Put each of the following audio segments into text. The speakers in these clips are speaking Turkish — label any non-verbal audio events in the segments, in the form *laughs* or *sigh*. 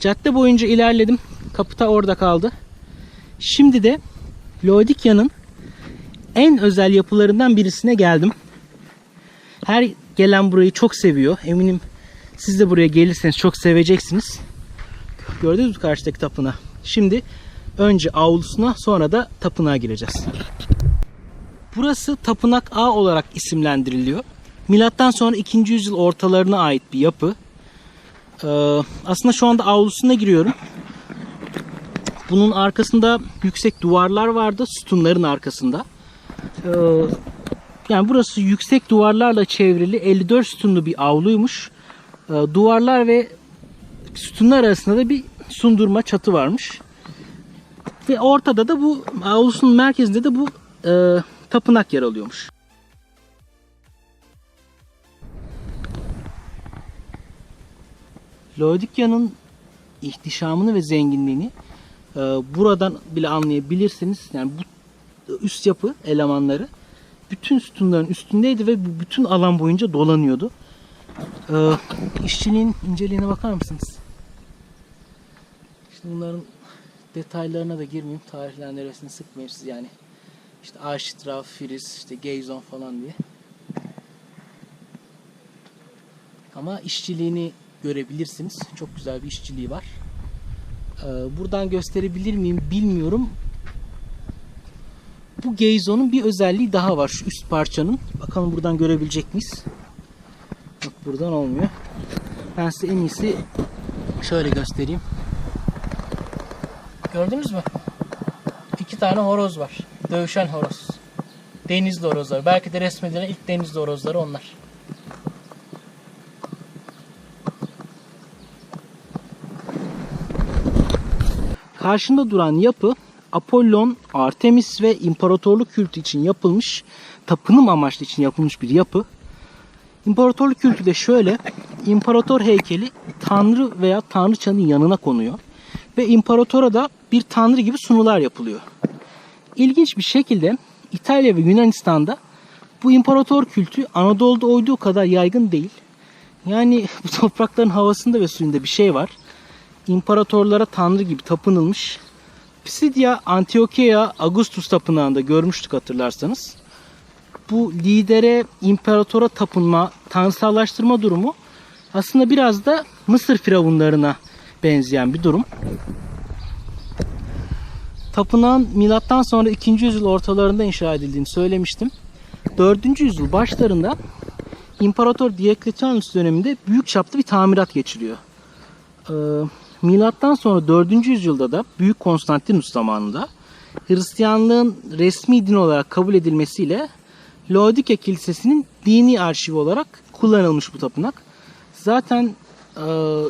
Cadde boyunca ilerledim. Kapıta orada kaldı. Şimdi de Laodikya'nın en özel yapılarından birisine geldim. Her gelen burayı çok seviyor. Eminim siz de buraya gelirseniz çok seveceksiniz. Gördünüz mü karşıdaki tapınağı? Şimdi önce avlusuna sonra da tapınağa gireceğiz. Burası Tapınak A olarak isimlendiriliyor. Milattan sonra 2. yüzyıl ortalarına ait bir yapı. Ee, aslında şu anda avlusuna giriyorum. Bunun arkasında yüksek duvarlar vardı. Sütunların arkasında. Ee, yani burası yüksek duvarlarla çevrili 54 sütunlu bir avluymuş. Ee, duvarlar ve sütunlar arasında da bir sundurma çatı varmış. Ve ortada da bu avlusunun merkezinde de bu e, tapınak yer alıyormuş. Laodikya'nın ihtişamını ve zenginliğini e, buradan bile anlayabilirsiniz. Yani bu üst yapı elemanları bütün sütunların üstündeydi ve bütün alan boyunca dolanıyordu. E, işçiliğin inceliğine bakar mısınız? İşte bunların detaylarına da girmeyeyim. Tarihlendirmesini sıkmayayım siz yani. İşte Arşitraf, Firiz, işte Geyzon falan diye. Ama işçiliğini görebilirsiniz. Çok güzel bir işçiliği var. Ee, buradan gösterebilir miyim bilmiyorum. Bu Geyzon'un bir özelliği daha var şu üst parçanın. Bakalım buradan görebilecek miyiz? Yok buradan olmuyor. Ben size en iyisi şöyle göstereyim. Gördünüz mü? İki tane horoz var. Dövüşen horoz. Denizli horozları. Belki de resmedilen ilk denizli horozları onlar. Karşında duran yapı Apollon, Artemis ve imparatorluk kültü için yapılmış, tapınım amaçlı için yapılmış bir yapı. İmparatorluk kültü de şöyle, imparator heykeli tanrı veya tanrıçanın yanına konuyor ve imparatora da bir tanrı gibi sunular yapılıyor. İlginç bir şekilde İtalya ve Yunanistan'da bu imparator kültü Anadolu'da olduğu kadar yaygın değil. Yani *laughs* bu toprakların havasında ve suyunda bir şey var. İmparatorlara tanrı gibi tapınılmış. Pisidia Antiochia Augustus tapınağında görmüştük hatırlarsanız. Bu lidere, imparatora tapınma, tanrısallaştırma durumu aslında biraz da Mısır firavunlarına benzeyen bir durum. Tapınağın milattan sonra 2. yüzyıl ortalarında inşa edildiğini söylemiştim. 4. yüzyıl başlarında İmparator Diocletianus döneminde büyük çaplı bir tamirat geçiriyor. Ee, milattan sonra 4. yüzyılda da Büyük Konstantinus zamanında Hristiyanlığın resmi din olarak kabul edilmesiyle Laodikya Kilisesi'nin dini arşivi olarak kullanılmış bu tapınak. Zaten e,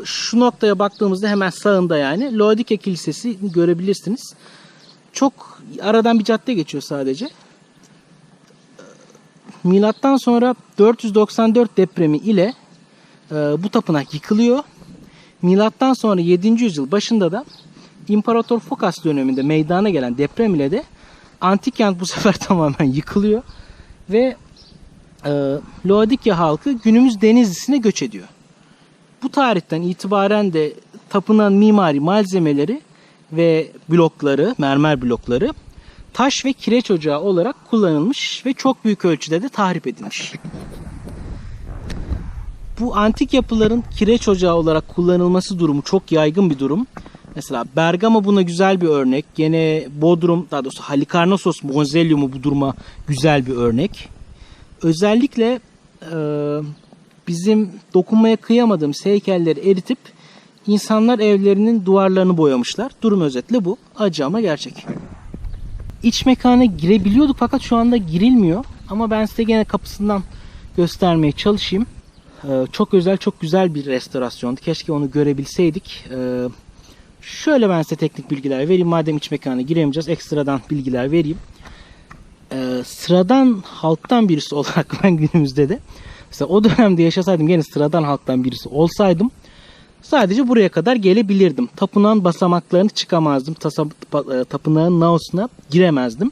şu noktaya baktığımızda hemen sağında yani Laodikya Kilisesi görebilirsiniz. Çok aradan bir cadde geçiyor sadece. Milattan sonra 494 depremi ile e, bu tapınak yıkılıyor. Milattan sonra 7. yüzyıl başında da İmparator Fokas döneminde meydana gelen deprem ile de antik kent bu *laughs* sefer tamamen yıkılıyor ve e, Laodikya halkı günümüz Denizlisi'ne göç ediyor. Bu tarihten itibaren de tapınağın mimari malzemeleri ve blokları, mermer blokları taş ve kireç ocağı olarak kullanılmış ve çok büyük ölçüde de tahrip edilmiş. Bu antik yapıların kireç ocağı olarak kullanılması durumu çok yaygın bir durum. Mesela Bergama buna güzel bir örnek. Gene Bodrum, daha doğrusu Halikarnassos Mausoleum'u bu duruma güzel bir örnek. Özellikle e, bizim dokunmaya kıyamadığımız heykelleri eritip insanlar evlerinin duvarlarını boyamışlar. Durum özetle bu. Acı ama gerçek. İç mekana girebiliyorduk fakat şu anda girilmiyor. Ama ben size gene kapısından göstermeye çalışayım. Ee, çok özel, çok güzel bir restorasyondu. Keşke onu görebilseydik. Ee, şöyle ben size teknik bilgiler vereyim. Madem iç mekana giremeyeceğiz, ekstradan bilgiler vereyim. Ee, sıradan halktan birisi *laughs* olarak ben günümüzde de mesela o dönemde yaşasaydım gene sıradan halktan birisi olsaydım sadece buraya kadar gelebilirdim. Tapınağın basamaklarını çıkamazdım. E, tapınağın naosuna giremezdim.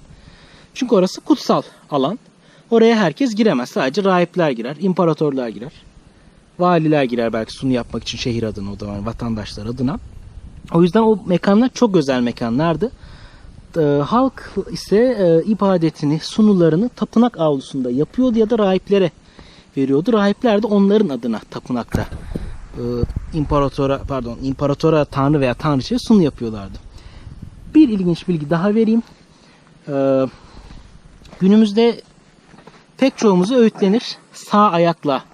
Çünkü orası kutsal alan. Oraya herkes giremez. Sadece rahipler girer, imparatorlar girer. Valiler girer belki sunu yapmak için şehir adına o zaman vatandaşlar adına. O yüzden o mekanlar çok özel mekanlardı. Ee, halk ise e, ibadetini, sunularını tapınak avlusunda yapıyordu ya da rahiplere veriyordu. Rahipler de onların adına tapınakta e, imparatora pardon imparatora tanrı veya tanrıçaya sunu yapıyorlardı. Bir ilginç bilgi daha vereyim. Ee, günümüzde pek çoğumuza öğütlenir. Sağ ayakla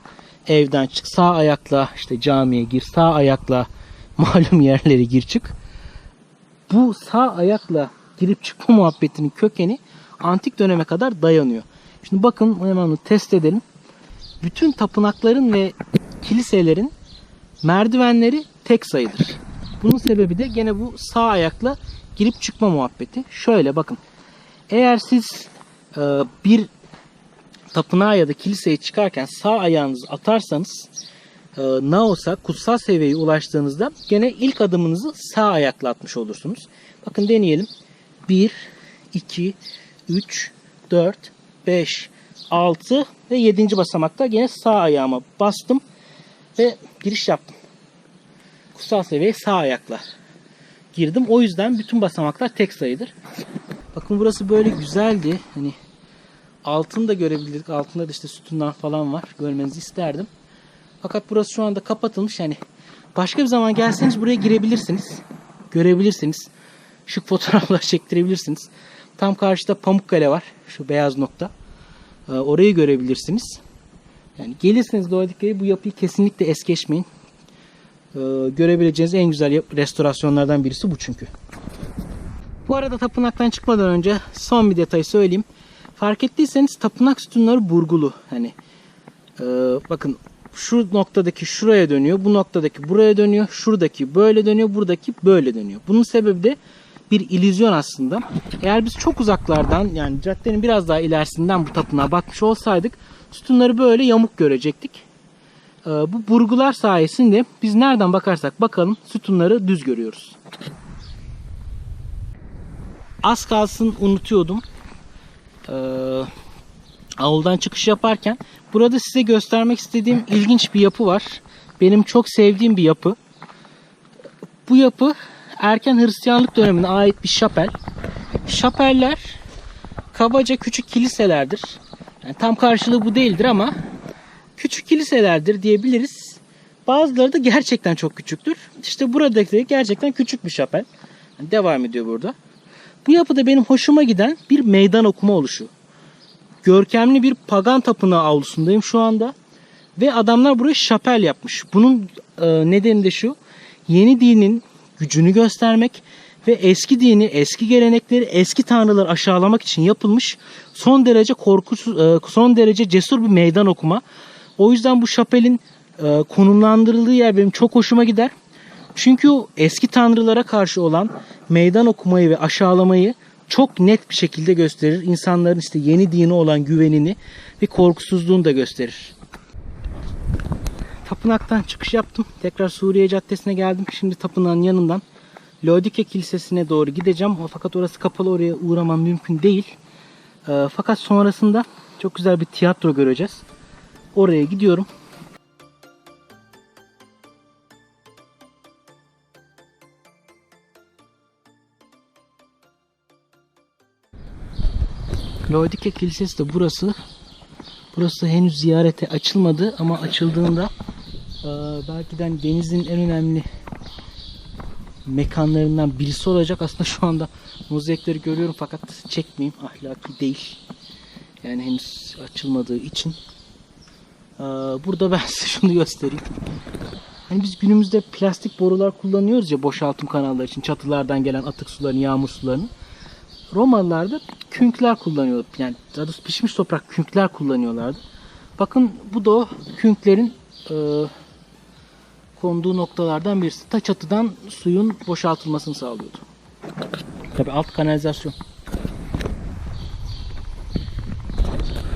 evden çık, sağ ayakla işte camiye gir, sağ ayakla *laughs* malum yerlere gir çık. Bu sağ ayakla girip çıkma muhabbetinin kökeni antik döneme kadar dayanıyor. Şimdi bakın hemen onu test edelim. Bütün tapınakların ve kiliselerin merdivenleri tek sayıdır. Bunun sebebi de gene bu sağ ayakla girip çıkma muhabbeti. Şöyle bakın. Eğer siz e, bir tapınağa ya da kiliseye çıkarken sağ ayağınızı atarsanız e, Naos'a kutsal seviyeye ulaştığınızda gene ilk adımınızı sağ ayakla atmış olursunuz. Bakın deneyelim. 1, 2, 3, 4, 5, 6 ve 7. basamakta gene sağ ayağıma bastım ve giriş yaptım. Kutsal seviyeye sağ ayakla girdim. O yüzden bütün basamaklar tek sayıdır. Bakın burası böyle güzeldi. Hani altını da görebilirdik. Altında da işte sütunlar falan var. Görmenizi isterdim. Fakat burası şu anda kapatılmış. Yani başka bir zaman gelseniz buraya girebilirsiniz. Görebilirsiniz. Şık *laughs* fotoğraflar çektirebilirsiniz. Tam karşıda Pamukkale var. Şu beyaz nokta. Ee, orayı görebilirsiniz. Yani gelirseniz Doğadika'ya bu yapıyı kesinlikle es geçmeyin. Ee, görebileceğiniz en güzel restorasyonlardan birisi bu çünkü. Bu arada tapınaktan çıkmadan önce son bir detayı söyleyeyim. Fark ettiyseniz tapınak sütunları burgulu. Hani e, bakın şu noktadaki şuraya dönüyor, bu noktadaki buraya dönüyor, şuradaki böyle dönüyor, buradaki böyle dönüyor. Bunun sebebi de bir illüzyon aslında. Eğer biz çok uzaklardan yani caddenin biraz daha ilerisinden bu tapınağa bakmış olsaydık sütunları böyle yamuk görecektik. Ee, bu burgular sayesinde biz nereden bakarsak bakalım sütunları düz görüyoruz. Az kalsın unutuyordum. Ee, avludan çıkış yaparken burada size göstermek istediğim ilginç bir yapı var. Benim çok sevdiğim bir yapı. Bu yapı erken Hristiyanlık dönemine ait bir şapel. Şapeller kabaca küçük kiliselerdir. Yani tam karşılığı bu değildir ama küçük kiliselerdir diyebiliriz. Bazıları da gerçekten çok küçüktür. İşte buradaki gerçekten küçük bir şapel. Yani devam ediyor burada. Bu yapıda benim hoşuma giden bir meydan okuma oluşu. Görkemli bir pagan tapınağı avlusundayım şu anda. Ve adamlar buraya şapel yapmış. Bunun e, nedeni de şu. Yeni dinin gücünü göstermek ve eski dini, eski gelenekleri, eski tanrıları aşağılamak için yapılmış son derece korkusuz, e, son derece cesur bir meydan okuma. O yüzden bu şapelin e, konumlandırıldığı yer benim çok hoşuma gider. Çünkü o eski tanrılara karşı olan meydan okumayı ve aşağılamayı çok net bir şekilde gösterir. İnsanların işte yeni dini olan güvenini ve korkusuzluğunu da gösterir. Tapınaktan çıkış yaptım. Tekrar Suriye Caddesi'ne geldim. Şimdi tapınağın yanından Laodike Kilisesi'ne doğru gideceğim. Fakat orası kapalı. Oraya uğramam mümkün değil. Ee, fakat sonrasında çok güzel bir tiyatro göreceğiz. Oraya gidiyorum. Laodike Kilisesi de burası. Burası henüz ziyarete açılmadı ama açıldığında e, belki de hani denizin en önemli mekanlarından birisi olacak. Aslında şu anda mozaikleri görüyorum fakat çekmeyeyim. Ahlaki değil. Yani henüz açılmadığı için. E, Burada ben *laughs* size şunu göstereyim. Hani biz günümüzde plastik borular kullanıyoruz ya boşaltım kanalları için. Çatılardan gelen atık sularını, yağmur sularını. Romalılar da künkler kullanıyordu. Yani daha doğrusu pişmiş toprak künkler kullanıyorlardı. Bakın bu da o künklerin e, konduğu noktalardan birisi. Ta çatıdan suyun boşaltılmasını sağlıyordu. Tabi alt kanalizasyon.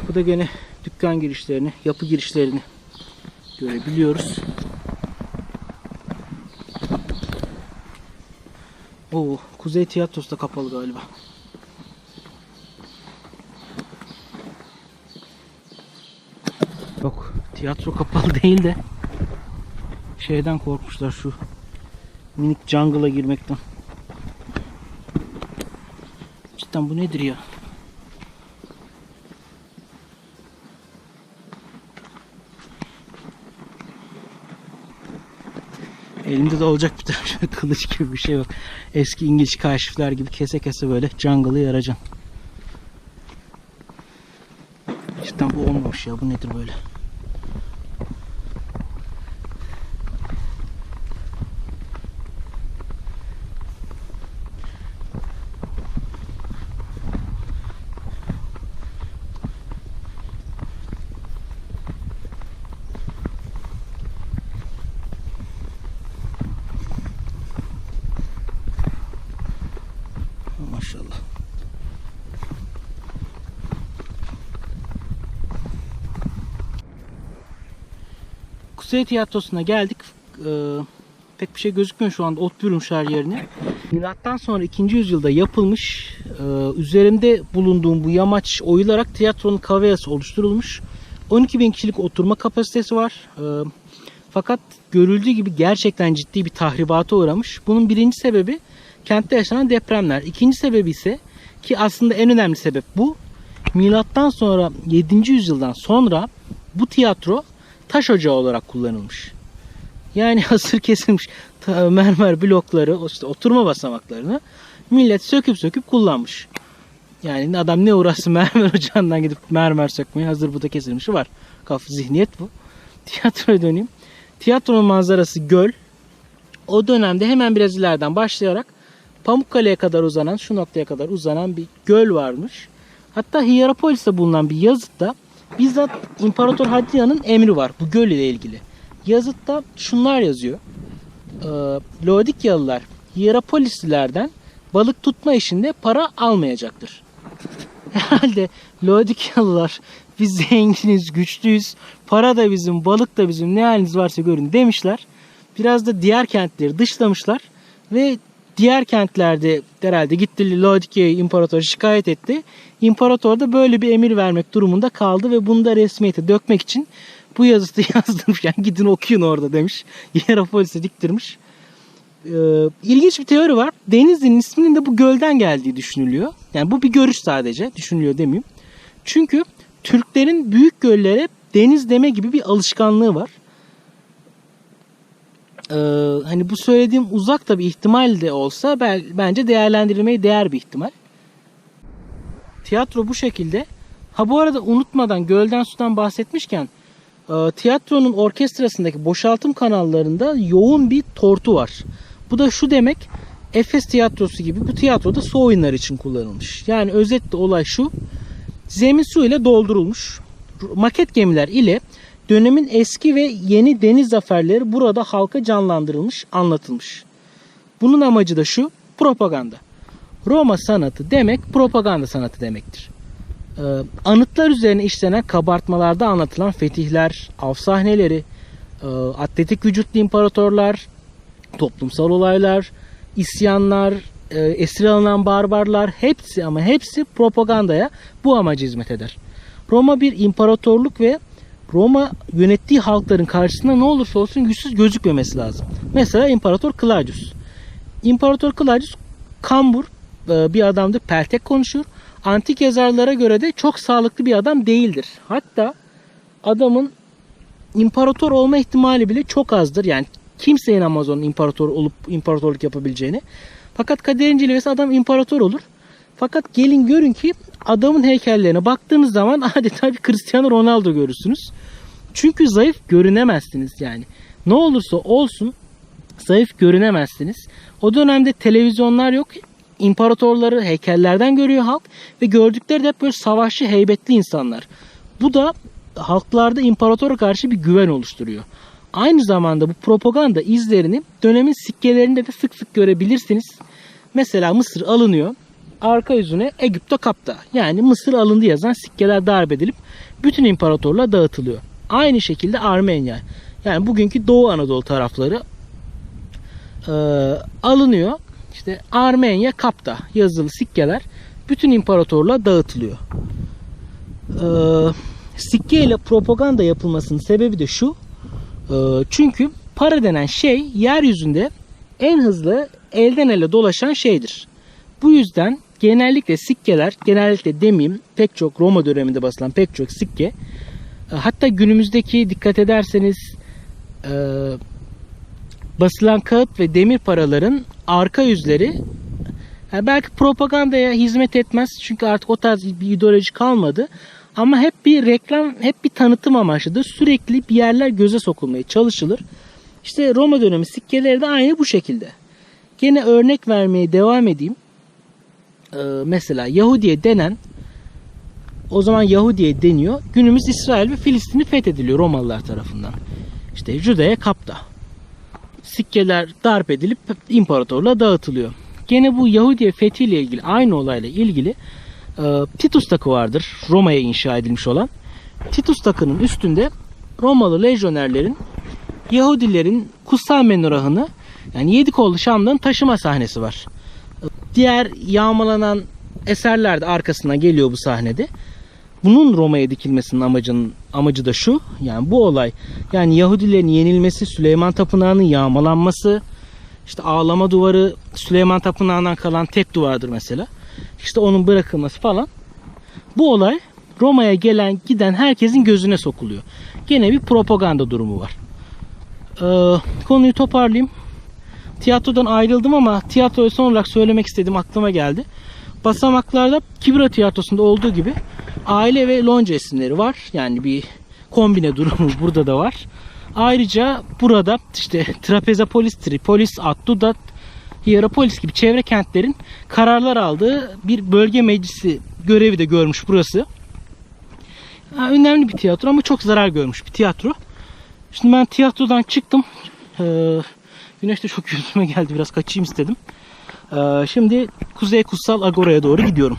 Bu da gene dükkan girişlerini, yapı girişlerini görebiliyoruz. Oo, Kuzey Tiyatrosu da kapalı galiba. Yok, tiyatro kapalı değil de şeyden korkmuşlar şu minik jungle'a girmekten. Cidden bu nedir ya? Elimde de olacak bir tane *laughs* şöyle kılıç gibi bir şey yok. Eski İngiliz kaşifler gibi kese kese böyle jungle'ı yaracaksın. Cidden bu olmamış ya. Bu nedir böyle? Kuzey Tiyatrosu'na geldik. Ee, pek bir şey gözükmüyor şu anda. Ot bürümüş her yerine. Milattan sonra 2. yüzyılda yapılmış. e, üzerinde bulunduğum bu yamaç oyularak tiyatronun kaveası oluşturulmuş. 12 bin kişilik oturma kapasitesi var. Ee, fakat görüldüğü gibi gerçekten ciddi bir tahribata uğramış. Bunun birinci sebebi kentte yaşanan depremler. İkinci sebebi ise ki aslında en önemli sebep bu. Milattan sonra 7. yüzyıldan sonra bu tiyatro taş ocağı olarak kullanılmış. Yani *laughs* hasır kesilmiş mermer blokları, işte oturma basamaklarını millet söküp söküp kullanmış. Yani adam ne uğraşsın *laughs* mermer ocağından gidip mermer sökmeye hazır bu da kesilmişi var. Kaf zihniyet bu. *laughs* Tiyatroya döneyim. Tiyatronun manzarası göl. O dönemde hemen biraz ileriden başlayarak Pamukkale'ye kadar uzanan, şu noktaya kadar uzanan bir göl varmış. Hatta Hierapolis'te bulunan bir yazıtta bizzat İmparator Hadrian'ın emri var bu göl ile ilgili. Yazıtta şunlar yazıyor. Ee, Laodikyalılar Hierapolislilerden balık tutma işinde para almayacaktır. *laughs* Herhalde Laodikyalılar biz zenginiz, güçlüyüz, para da bizim, balık da bizim, ne haliniz varsa görün demişler. Biraz da diğer kentleri dışlamışlar ve diğer kentlerde herhalde gitti Laodikya'yı imparator şikayet etti. İmparator da böyle bir emir vermek durumunda kaldı ve bunu da resmiyete dökmek için bu yazısı *laughs* yazdırmış. Yani gidin okuyun orada demiş. Hierapolis'e diktirmiş. Ee, ilginç bir teori var. Denizli'nin isminin de bu gölden geldiği düşünülüyor. Yani bu bir görüş sadece. Düşünülüyor demeyeyim. Çünkü Türklerin büyük göllere deniz deme gibi bir alışkanlığı var. Ee, hani bu söylediğim uzak da bir ihtimal de olsa bel- bence değerlendirilmeye değer bir ihtimal. Tiyatro bu şekilde. Ha bu arada unutmadan gölden sudan bahsetmişken e, tiyatronun orkestrasındaki boşaltım kanallarında yoğun bir tortu var. Bu da şu demek Efes tiyatrosu gibi bu tiyatroda su oyunları için kullanılmış. Yani özetle olay şu. Zemin su ile doldurulmuş. Maket gemiler ile dönemin eski ve yeni deniz zaferleri burada halka canlandırılmış, anlatılmış. Bunun amacı da şu, propaganda. Roma sanatı demek propaganda sanatı demektir. Ee, anıtlar üzerine işlenen kabartmalarda anlatılan fetihler, av sahneleri, e, atletik vücutlu imparatorlar, toplumsal olaylar, isyanlar, e, esir alınan barbarlar hepsi ama hepsi propagandaya bu amaca hizmet eder. Roma bir imparatorluk ve Roma yönettiği halkların karşısında ne olursa olsun güçsüz gözükmemesi lazım. Mesela İmparator Claudius. İmparator Claudius kambur e, bir adamdır. Peltek konuşur. Antik yazarlara göre de çok sağlıklı bir adam değildir. Hatta adamın imparator olma ihtimali bile çok azdır. Yani kimse inanmaz onun imparator olup imparatorluk yapabileceğini. Fakat kaderin cilvesi adam imparator olur. Fakat gelin görün ki adamın heykellerine baktığınız zaman *laughs* adeta bir Cristiano Ronaldo görürsünüz. Çünkü zayıf görünemezsiniz yani. Ne olursa olsun zayıf görünemezsiniz. O dönemde televizyonlar yok. İmparatorları heykellerden görüyor halk ve gördükleri de hep böyle savaşçı, heybetli insanlar. Bu da halklarda imparatora karşı bir güven oluşturuyor. Aynı zamanda bu propaganda izlerini dönemin sikkelerinde de sık sık görebilirsiniz. Mesela Mısır alınıyor. Arka yüzüne Egipto kapta. Yani Mısır alındı yazan sikkeler darp edilip bütün imparatorluğa dağıtılıyor. Aynı şekilde Armenya. Yani bugünkü Doğu Anadolu tarafları e, alınıyor. İşte Armenya kapta yazılı sikkeler bütün imparatorluğa dağıtılıyor. E, sikke ile propaganda yapılmasının sebebi de şu. E, çünkü para denen şey yeryüzünde en hızlı elden ele dolaşan şeydir. Bu yüzden genellikle sikkeler, genellikle demeyeyim pek çok Roma döneminde basılan pek çok sikke e, hatta günümüzdeki dikkat ederseniz e, basılan kağıt ve demir paraların arka yüzleri yani belki propagandaya hizmet etmez çünkü artık o tarz bir ideoloji kalmadı. Ama hep bir reklam, hep bir tanıtım amaçlıdır. Sürekli bir yerler göze sokulmaya çalışılır. İşte Roma dönemi sikkeleri de aynı bu şekilde. Gene örnek vermeye devam edeyim. Ee, mesela Yahudiye denen o zaman Yahudiye deniyor. Günümüz İsrail ve Filistin'i fethediliyor Romalılar tarafından. İşte Judea kapta. Sikkeler darp edilip imparatorluğa dağıtılıyor. Gene bu Yahudiye fethiyle ilgili aynı olayla ilgili e, Titus takı vardır. Roma'ya inşa edilmiş olan. Titus takının üstünde Romalı lejyonerlerin Yahudilerin kutsal menorahını yani yedi kollu Şam'dan taşıma sahnesi var. Diğer yağmalanan eserler de arkasına geliyor bu sahnede. Bunun Roma'ya dikilmesinin amacının amacı da şu. Yani bu olay yani Yahudilerin yenilmesi, Süleyman Tapınağı'nın yağmalanması, işte ağlama duvarı Süleyman Tapınağı'ndan kalan tek duvardır mesela. İşte onun bırakılması falan. Bu olay Roma'ya gelen giden herkesin gözüne sokuluyor. Gene bir propaganda durumu var. Ee, konuyu toparlayayım. Tiyatrodan ayrıldım ama tiyatroyu son olarak söylemek istedim aklıma geldi. Basamaklarda Kibra tiyatrosunda olduğu gibi aile ve lonca isimleri var. Yani bir kombine durumu *laughs* burada da var. Ayrıca burada işte Trapezopolis, Tripolis, Attudat, Hierapolis gibi çevre kentlerin kararlar aldığı bir bölge meclisi görevi de görmüş burası. Ha, önemli bir tiyatro ama çok zarar görmüş bir tiyatro. Şimdi ben tiyatrodan çıktım. Ee, güneş de çok yüzüme geldi. Biraz kaçayım istedim. Ee, şimdi Kuzey Kutsal Agora'ya doğru gidiyorum.